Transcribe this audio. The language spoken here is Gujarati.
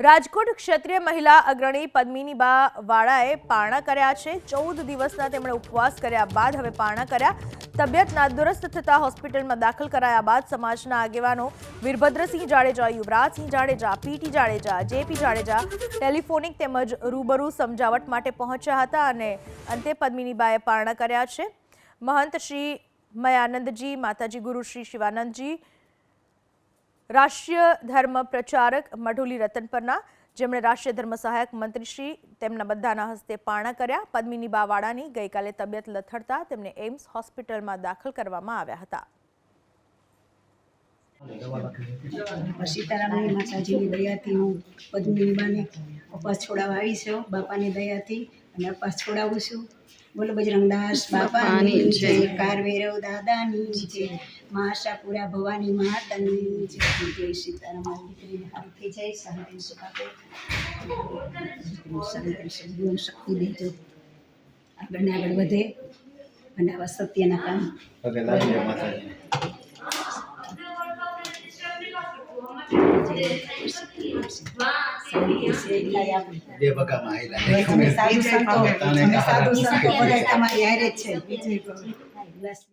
રાજકોટ ક્ષત્રિય મહિલા અગ્રણી પદ્મિનીબા વાળાએ પારણા કર્યા છે. ચૌદ દિવસના તેમણે ઉપવાસ કર્યા બાદ હવે પારણા કર્યા. તબિયત નાદુરસ્ત થતા હોસ્પિટલમાં દાખલ કરાયા બાદ સમાજના આગેવાનો Virbhadrasinh Jadeja, Yuvrajsinh Jadeja PT Jadeja JP Jadeja telephonic તેમજ રૂબરૂ સમજાવટ માટે પહોંચ્યા હતા અને અંતે પદ્મિનીબાએ પારણા કર્યા છે. મહંત શ્રી મયાનંદજી, માતાજી ગુરુ શ્રી શિવાનંદજી રાષ્ટ્રીય ધર્મ પ્રચારક મઢુલી રતનપરના જેમણે રાષ્ટ્રીય ધર્મ સહાયક મંત્રીશ્રી તેમના બધાના હસ્તે પાણા કર્યા. પદ્મિની બાવાડાની ગઈકાલે તબિયત લથડતા તેમને એમ્સ હોસ્પિટલમાં દાખલ કરવામાં આવ્યા હતા. સીતારામની માતાજીની દયાથી હું પદ્મિનીબાને ઉપવાસ છોડાવવા આવી છું. બાપાની દયાથી અને પછોડાવું છું. બોલો બજરંગદાસ બાપાની જય કારવેરવ દાદાની જય. મા આશાપુરા ભવાની માતાની જય. જય સીતારામ મારી દીકરીને હારી થઈ જાય. શાંતિ સુખ આપે શાંતિ સદગુણ શક્તિ દેજો. આગળ ને આગળ વધે અને આવા સત્યના કામ. પગે બે બગામાં. અમે સાધુ સંતો બધા તમારી હારે છે.